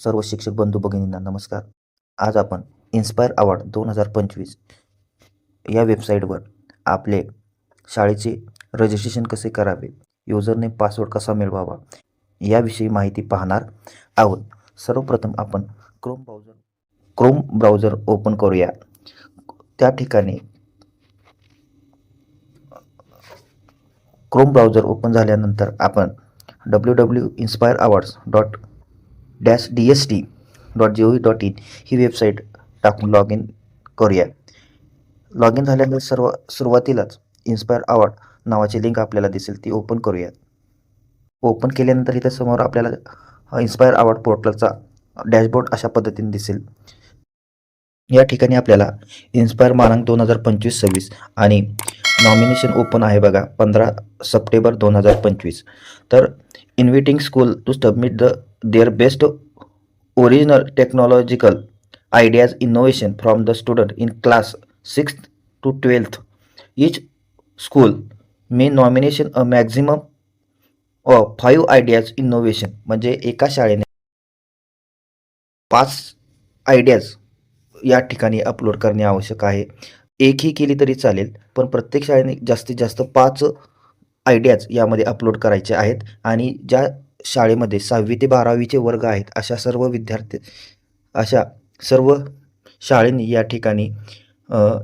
सर्व शिक्षक बंधू भगिनींना नमस्कार. आज आपण इन्स्पायर अवॉर्ड दोन हजार पंचवीस या वेबसाईटवर आपले शाळेचे रजिस्ट्रेशन कसे करावे युजरने पासवर्ड कसा मिळवावा याविषयी माहिती पाहणार आहोत. सर्वप्रथम आपण Chrome browser Chrome browser open करूया. त्या ठिकाणी क्रोम ब्राउझर ओपन झाल्यानंतर आपण W W inspire awards dot dash D S T dot G O V dot in he website टाकून लॉग इन करूया. लॉग इन झाल्यानंतर सर्व सुरुवातीलाच इन्स्पायर अवॉर्ड नावाची लिंक आपल्याला दिसेल ती ओपन करूया. ओपन केल्यानंतर इथं समोर आपल्याला इन्स्पायर अवॉर्ड पोर्टलचा डॅशबोर्ड अशा पद्धतीने दिसेल. या ठिकाणी आपल्याला इन्स्पायर मानांक दोन हजार पंचवीस सव्वीस आणि नॉमिनेशन ओपन आहे बघा पंधरा सप्टेंबर दोन हजार पंचवीस. तर inviting school to submit the their best original technological ideas innovation from the student in class 6th to 12th each school may nomination a maximum of five ideas innovation म्हणजे एका शाळेने पाच आयडियाज या ठिकाणी अपलोड करणे आवश्यक आहे. एकही केली तरी चालेल पण प्रत्येक शाळेने जास्तीत जास्त पाच आयडियाज यामध्ये अपलोड करायचे आहेत आणि ज्या शाळेमध्ये सहावी ते बारावीचे वर्ग आहेत अशा सर्व विद्यार्थी अशा सर्व शाळेंनी या ठिकाणी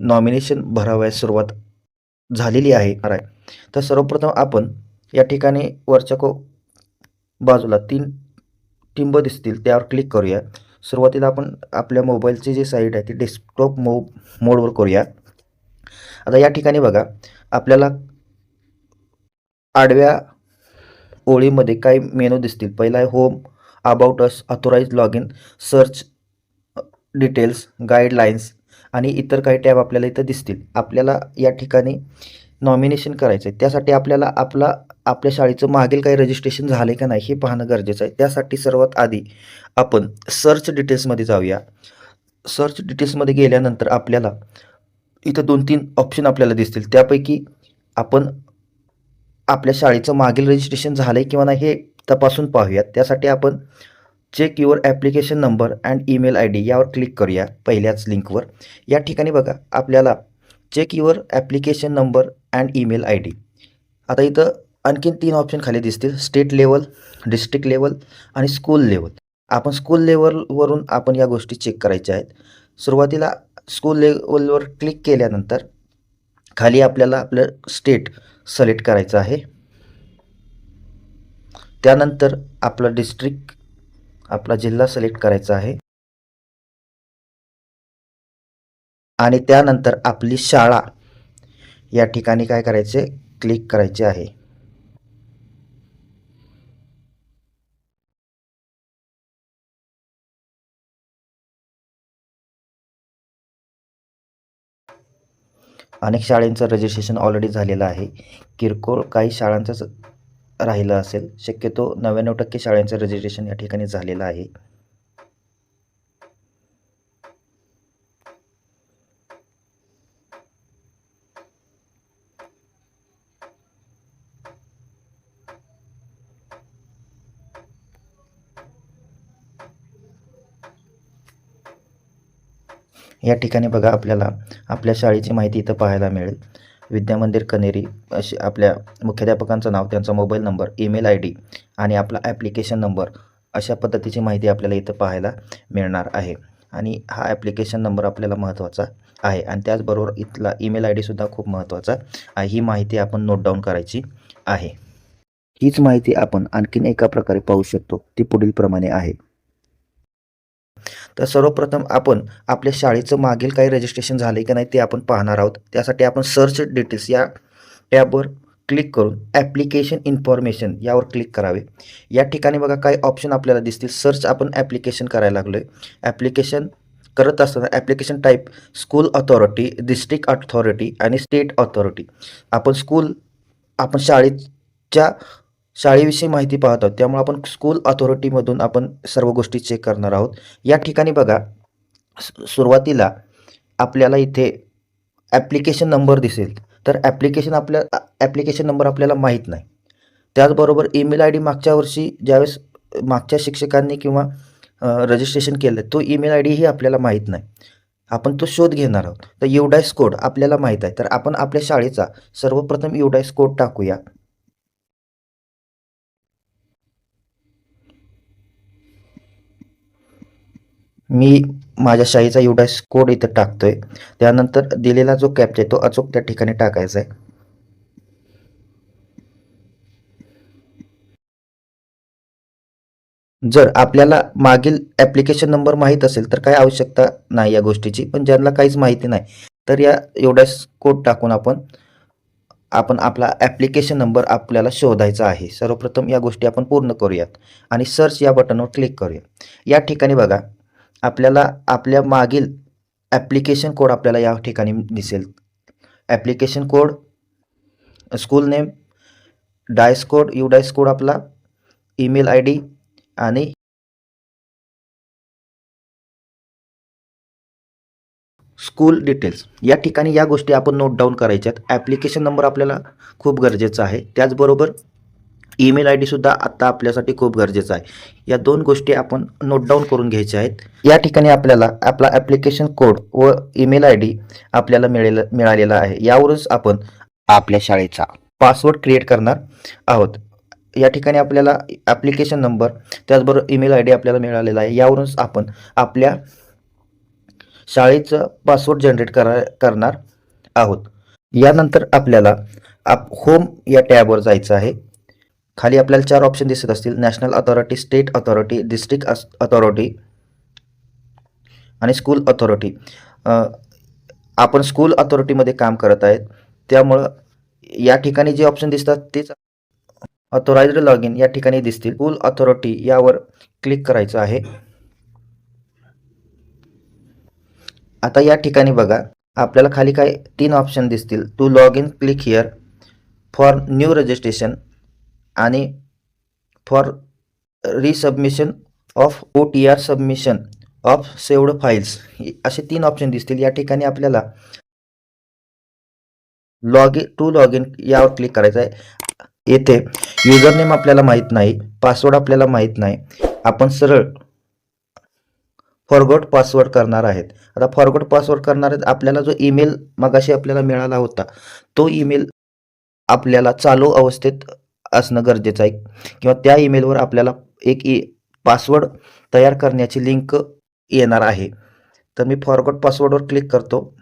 नॉमिनेशन भरावयास सुरुवात झालेली आहे. राय तर सर्वप्रथम आपण या ठिकाणी वरच्या को बाजूला तीन टिंब दिसतील त्यावर क्लिक करूया. सुरुवातीला आपण आपल्या मोबाईलची जी साईट आहे ती डेस्कटॉप मो मोडवर करूया. आता या ठिकाणी बघा आपल्याला आडव्या ओळीमध्ये काही मेनू दिसतील. पहिला आहे home about us authorise log in search details guidelines आणि इतर काही टॅब आपल्याला इथं दिसतील. आपल्याला या ठिकाणी नॉमिनेशन करायचं आहे त्यासाठी आपल्याला आपला आपल्या शाळेचं मागील काही रजिस्ट्रेशन झालं आहे का नाही हे पाहणं गरजेचं आहे. त्यासाठी सर्वात आधी आपण सर्च डिटेल्समध्ये जाऊया. सर्च डिटेल्समध्ये गेल्यानंतर आपल्याला इथं दोन तीन ऑप्शन आपल्याला दिसतील. त्यापैकी आपण आपल्या शाळेचं मागील रजिस्ट्रेशन झालं आहे किंवा नाही हे तपासून पाहूयात. त्यासाठी आपण check your application number and email I D यावर क्लिक करूया पहिल्याच लिंकवर या ठिकाणी बघा आपल्याला check your application number and email I D आता इथं आणखीन तीन ऑप्शन खाली दिसतील. स्टेट लेवल डिस्ट्रिक्ट लेवल आणि स्कूल लेवल आपण स्कूल लेवलवरून आपण या गोष्टी चेक करायच्या आहेत. सुरुवातीला स्कूल लेवलवर क्लिक केल्यानंतर खाली आपल्याला आपलं स्टेट सिलेक्ट करायचं आहे. त्यानंतर आपला डिस्ट्रिक्ट आपला जिल्हा सिलेक्ट करायचा आहे. आणि त्यानंतर आपली शाळा या ठिकाणी काय करायचे? क्लिक करायचे आहे. अनेक शाळेंचं रजिस्ट्रेशन ऑलरेडी झालेलं आहे. किरकोळ काही शाळांचंच राहिलं असेल शक्यतो नव्याण्णव टक्के शाळांचं रजिस्ट्रेशन या ठिकाणी झालेलं आहे. या ठिकाणी बघा आपल्याला आपल्या शाळेची माहिती इथं पाहायला मिळेल. विद्यामंदिर कनेरी अशी आपल्या मुख्याध्यापकांचं नाव त्यांचा mobile number email I D आणि आपला ॲप्लिकेशन नंबर अशा पद्धतीची माहिती आपल्याला इथं पाहायला मिळणार आहे. आणि हा ॲप्लिकेशन नंबर आपल्याला महत्त्वाचा आहे आणि त्याचबरोबर इथला ईमेल आय डीसुद्धा खूप महत्त्वाचा आहे. ही माहिती आपण नोट डाऊन करायची आहे. हीच माहिती आपण आणखीन एका प्रकारे पाहू शकतो. ती पुढीलप्रमाणे आहे. तर सर्वप्रथम आपण आपल्या शाळेचं मागील काही रजिस्ट्रेशन झालं की नाही ते आपण पाहणार आहोत. त्यासाठी आपण सर्च डिटेल्स या टॅबवर क्लिक करून ॲप्लिकेशन इन्फॉर्मेशन यावर क्लिक करावे. या ठिकाणी बघा काही ऑप्शन आपल्याला दिसतील. सर्च आपण ॲप्लिकेशन करायला लागलो आहे ॲप्लिकेशन करत असताना application type school authority district authority आणि स्टेट अथॉरिटी आपण स्कूल आपण शाळेच्या शाळेविषयी माहिती पाहत आहोत. त्यामुळे आपण स्कूल अथॉरिटीमधून आपण सर्व गोष्टी चेक करणार आहोत. या ठिकाणी बघा सुरुवातीला आपल्याला इथे ॲप्लिकेशन नंबर दिसेल. तर ॲप्लिकेशन आपल्या ॲप्लिकेशन नंबर आपल्याला माहीत नाही. त्याचबरोबर ईमेल आय डी मागच्या वर्षी ज्यावेळेस मागच्या शिक्षकांनी किंवा रजिस्ट्रेशन केलं तो ईमेल आय डीही आपल्याला माहीत नाही. आपण तो शोध घेणार आहोत. तर युडायस कोड आपल्याला माहीत आहे. तर आपण आपल्या शाळेचा सर्वप्रथम युडायस कोड टाकूया. मी माझ्या शाहीचा युडायस कोड इथं टाकतोय. त्यानंतर दिलेला जो कॅप्चा आहे तो अचूक त्या ठिकाणी टाकायचा आहे. जर आपल्याला मागील ॲप्लिकेशन नंबर माहीत असेल तर काय आवश्यकता नाही या गोष्टीची पण ज्यांना काहीच माहिती नाही तर या एवढ्याच कोड टाकून आपण आपण आपला ॲप्लिकेशन नंबर आपल्याला शोधायचा आहे. सर्वप्रथम या गोष्टी आपण पूर्ण करूयात आणि सर्च या बटनवर क्लिक करूया या ठिकाणी बघा आपल्याला आपल्या मागील ॲप्लिकेशन कोड आपल्याला या ठिकाणी दिसेल. Application code school name DISE code U DISE code आपला ईमेल आय डी आणि स्कूल डिटेल्स या ठिकाणी या गोष्टी आपण नोट डाऊन करायच्यात. ॲप्लिकेशन नंबर आपल्याला खूप गरजेचा आहे. त्याचबरोबर ईमेल आय डीसुद्धा आत्ता आपल्यासाठी खूप गरजेचं आहे. या दोन गोष्टी आपण नोट डाऊन करून घ्यायच्या आहेत. या ठिकाणी आपल्याला आपला ॲप्लिकेशन कोड व ईमेल आय डी आपल्याला मिळेल मिळालेला आहे. यावरच आपण आपल्या शाळेचा पासवर्ड क्रिएट करणार आहोत. या ठिकाणी आपल्याला ॲप्लिकेशन नंबर त्याचबरोबर ईमेल आय डी आपल्याला मिळालेला आहे. यावरूनच आपण आपल्या शाळेचं पासवर्ड जनरेट करा करणार आहोत. यानंतर आपल्याला आप होम या टॅबवर जायचं आहे. खाली आपल्याला चार ऑप्शन दिसत असतील. National authority state authority district authority आणि स्कूल अथॉरिटी आपण स्कूल अथॉरिटीमध्ये काम करत आहेत. त्यामुळं या ठिकाणी जे ऑप्शन दिसतात तेच ऑथोराइज्ड लॉग इन या ठिकाणी दिसतील. स्कूल अथॉरिटी यावर क्लिक करायचं आहे. आता या ठिकाणी बघा. आपल्याला खाली काय तीन ऑप्शन दिसतील. To log in click here for new registration आणि for resubmission of O T R submission of saved files असे तीन ऑप्शन दिसतील. या ठिकाणी आपल्याला log in to log in यावर क्लिक करायचं आहे. येथे युजर नेम आपल्याला माहीत नाही. पासवर्ड आपल्याला माहीत नाही. आपण सरळ फॉरगोट पासवर्ड करणार आहेत. आता फॉरगोट पासवर्ड करणार आहेत. आपल्याला जो ईमेल मगाशी आपल्याला मिळाला होता तो ईमेल आपल्याला चालू अवस्थेत असणं गरजेचं आहे. किंवा त्या ईमेलवर आपल्याला एक e- ई पासवर्ड तयार करण्याची लिंक येणार आहे. तर मी फॉरगॉट पासवर्डवर क्लिक करतो.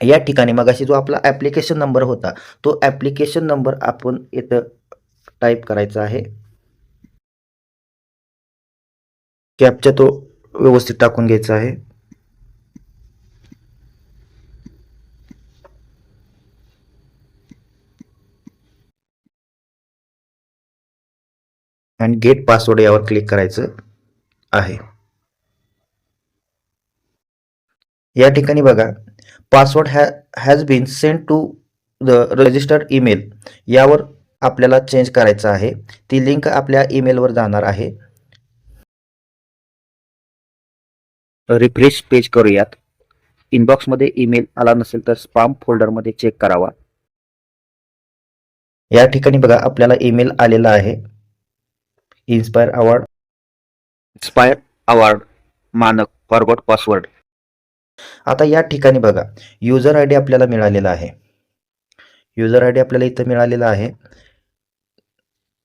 या ठिकाणी मगाशी जो आपला ॲप्लिकेशन नंबर होता तो ॲप्लिकेशन नंबर आपण इथं टाईप करायचा आहे. कॅपचा तो व्यवस्थित टाकून घ्यायचा आहे. आणि गेट पासवर्ड यावर क्लिक करायचं आहे. या ठिकाणी बघा password ha has been send to the registered email यावर आपल्याला चेंज करायचं आहे. ती लिंक आपल्या ईमेलवर जाणार आहे. रिफ्रेश पेज करूयात. इनबॉक्समध्ये ईमेल आला नसेल तर स्पाम फोल्डरमध्ये चेक करावा. या ठिकाणी बघा आपल्याला ईमेल आलेला आहे. Inspire Award Inspire Award Manak forgot password आता या ठिकाणी बघा. युजर आय डी आपल्याला मिळालेला आहे. युजर आय डी आपल्याला इथं मिळालेला आहे.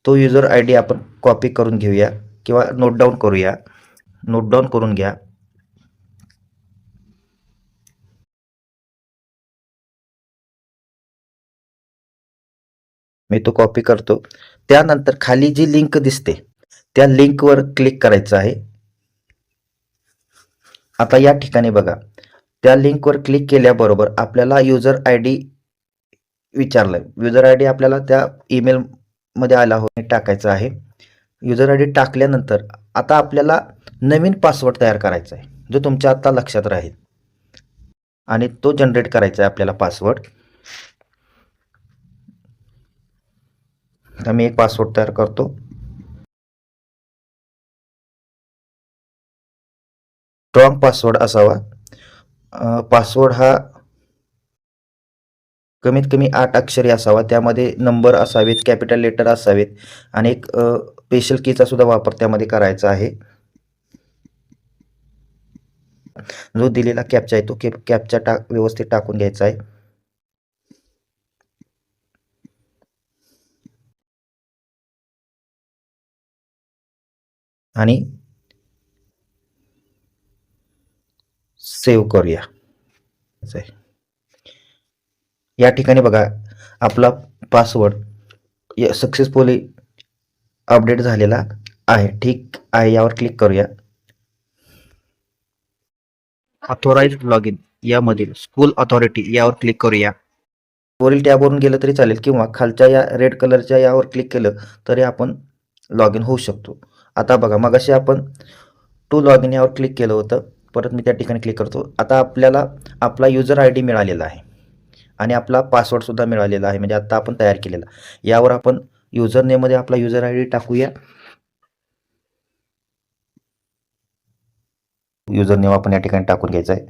तो युजर आय डी आपण कॉपी करून घेऊया किंवा नोट डाऊन करूया. नोट डाऊन करून घ्या. मी तो कॉपी करतो. त्यानंतर खाली जी लिंक दिसते त्या लिंकवर क्लिक करायचं आहे. आता या ठिकाणी बघा. त्या लिंकवर क्लिक केल्याबरोबर आपल्याला युजर आय डी विचारलं. युजर आय डी आपल्याला त्या ईमेलमध्ये आला हो टाकायचं आहे. युजर आय डी टाकल्यानंतर आता आपल्याला नवीन पासवर्ड तयार करायचा आहे जो तुमच्या आता लक्षात राहील. आणि तो जनरेट करायचा आहे आपल्याला पासवर्ड आता मी एक पासवर्ड तयार करतो. स्ट्रॉंग पासवर्ड असावा. पासवर्ड हा कमीत कमी आठ अक्षरी असावा. त्यामध्ये नंबर असावेत कॅपिटल लेटर असावेत आणि एक स्पेशल कीचा सुद्धा वापर त्यामध्ये करायचा आहे. जो दिलेला कॅपचा आहे तो कॅप कॅपचा टाक व्यवस्थित टाकून घ्यायचा आहे. आणि सेव्ह करूया. या ठिकाणी बघा आपला पासवर्ड सक्सेसफुली अपडेट झालेला आहे. ठीक आहे यावर क्लिक करूया. ऑथोराइज लॉग इन यामधील स्कूल अथॉरिटी यावर क्लिक करूया. वरील टॅबवरून गेलं तरी चालेल किंवा खालच्या या रेड कलरच्या यावर क्लिक केलं तरी आपण लॉग इन होऊ शकतो. आता बघा मगाशी आपण टू लॉग इन यावर क्लिक केलं होतं. परत मी त्या ठिकाणी क्लिक करतो. आता आपल्याला आपला युजर आय डी मिळालेला आहे. आणि आपला पासवर्डसुद्धा मिळालेला आहे. म्हणजे आत्ता आपण तयार केलेला. यावर आपण युजर नेममध्ये आपला युजर आय डी टाकूया. युजर नेम आपण या ठिकाणी टाकून घ्यायचा आहे.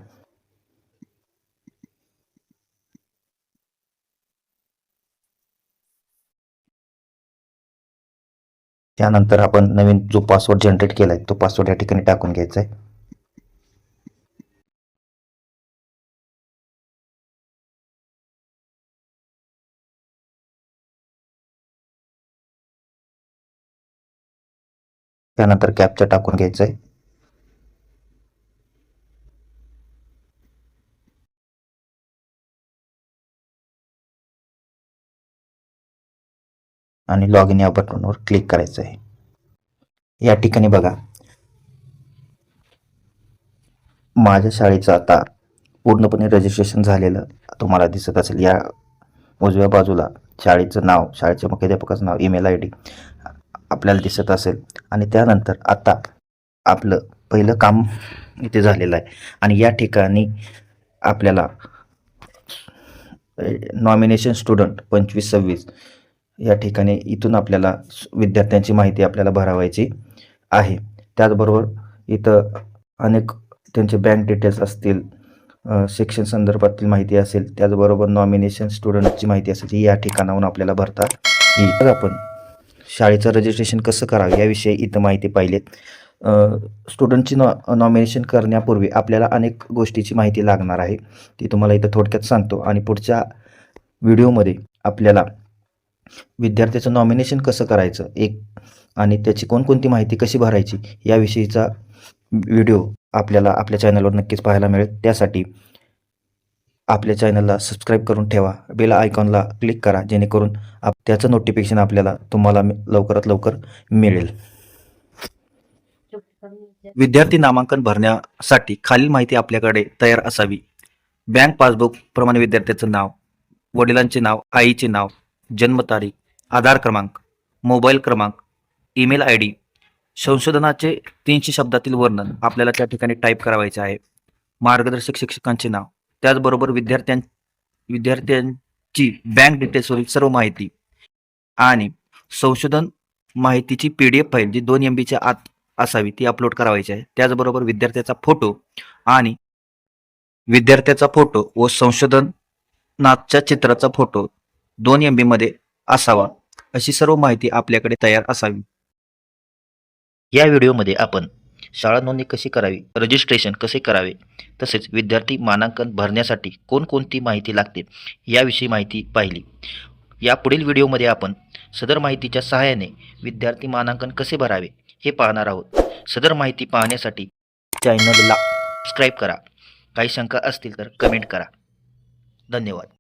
त्यानंतर आपण नवीन जो पासवर्ड जनरेट केला आहे तो पासवर्ड या ठिकाणी टाकून घ्यायचा आहे त्यानंतर कॅपचा टाकून घ्यायचा आहे आणि लॉग इन या बटनवर क्लिक करायचं आहे. या ठिकाणी बघा. माझ्या शाळेचं आता पूर्णपणे रजिस्ट्रेशन झालेलं तुम्हाला दिसत असेल. या उजव्या बाजूला शाळेचं नाव शाळेच्या मुख्याध्यापकाचं नाव ईमेल आय डी आपल्याला दिसत असेल. आणि त्यानंतर आता आपलं पहिलं काम इथे झालेलं आहे. आणि या ठिकाणी आपल्याला नॉमिनेशन स्टुडंट पंचवीस सव्वीस या ठिकाणी इथून आपल्याला विद्यार्थ्यांची माहिती आपल्याला भरावायची आहे. त्याचबरोबर इथं अनेक त्यांचे बँक डिटेल्स असतील शिक्षण संदर्भातील माहिती असेल त्याचबरोबर नॉमिनेशन स्टुडंटची माहिती असेल ती या ठिकाणाहून आपल्याला भरता येईल तर आपण शाळेचं रजिस्ट्रेशन कसं करावं याविषयी इथं माहिती पाहिलीत. स्टुडंटची नॉ नॉमिनेशन करण्यापूर्वी आपल्याला अनेक गोष्टीची माहिती लागणार आहे ती तुम्हाला इथं थोडक्यात सांगतो. आणि पुढच्या व्हिडिओमध्ये आपल्याला विद्यार्थ्याचं नॉमिनेशन कसं करायचं? एक आणि त्याची कोणकोणती माहिती कशी भरायची? याविषयीचा व्हिडिओ आपल्याला आपल्या चॅनलवर नक्कीच पाहायला मिळेल. त्यासाठी आपल्या चॅनलला सबस्क्राईब करून ठेवा. बेल आयकॉनला क्लिक करा जेणेकरून आप त्याचं नोटिफिकेशन आपल्याला तुम्हाला लवकरात लवकर मिळेल. विद्यार्थी नामांकन भरण्यासाठी खालील माहिती आपल्याकडे तयार असावी. बँक पासबुक प्रमाणे विद्यार्थ्याचं नाव वडिलांचे नाव आईचे नाव जन्मतारीख आधार क्रमांक मोबाईल क्रमांक ईमेल आय डी संशोधनाचे तीनशे शब्दातील वर्णन आपल्याला त्या ठिकाणी टाईप करावायचे आहे. मार्गदर्शक शिक्षकांचे नाव त्याचबरोबर विद्यार्थ्यां विद्यार्थ्यांची बँक डिटेल्सवरील सर्व माहिती आणि संशोधन माहितीची पी डी एफ फाईल जी दोन एम बीच्या आत असावी ती अपलोड करावायची आहे. त्याचबरोबर विद्यार्थ्याचा फोटो आणि विद्यार्थ्याचा फोटो व संशोधनाच्या चित्राचा फोटो दोन एममध्ये असावा अशी सर्व माहिती आपल्याकडे तयार असावी. या व्हिडिओमध्ये आपण शाळा नोंदणी कशी करावी रजिस्ट्रेशन कसे करावे तसेच विद्यार्थी मानांकन भरण्यासाठी कोणकोणती माहिती लागते याविषयी माहिती पाहिली. या पुढील व्हिडिओमध्ये आपण सदर माहितीच्या सहाय्याने विद्यार्थी मानांकन कसे भरावे हे पाहणार आहोत. सदर माहिती पाहण्यासाठी चॅनलला सबस्क्राईब करा. काही शंका असतील तर कमेंट करा. धन्यवाद.